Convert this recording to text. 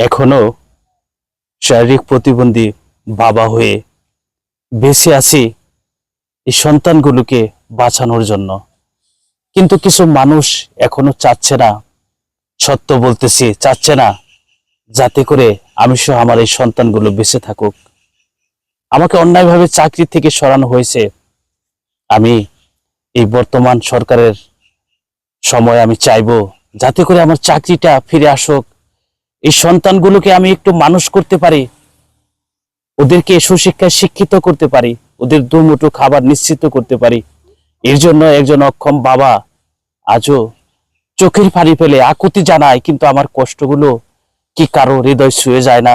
এখনও শারীরিক প্রতিবন্ধী বাবা হয়ে বেঁচে আছি এই সন্তানগুলোকে বাঁচানোর জন্য। কিন্তু কিছু মানুষ এখনও চাচ্ছে না, সত্য বলতেছি, চাচ্ছে না যাতে করে আমি সহ আমার এই সন্তানগুলো বেঁচে থাকুক। আমাকে অন্যায়ভাবে চাকরি থেকে সরানো হয়েছে। আমি এই বর্তমান সরকারের সময় আমি চাইব যাতে করে আমার চাকরিটা ফিরে আসুক। এই সন্তানগুলোকে আমি একটু মানুষ করতে পারি, ওদেরকে সুশিক্ষায় শিক্ষিত করতে পারি, ওদের দুমুঠো খাবার নিশ্চিত করতে পারি। এর জন্য একজন অক্ষম বাবা আজও চোখের ফাড়ি ফেলে আকুতি জানায়, কিন্তু আমার কষ্টগুলো কি কারও হৃদয় ছুঁয়ে যায় না?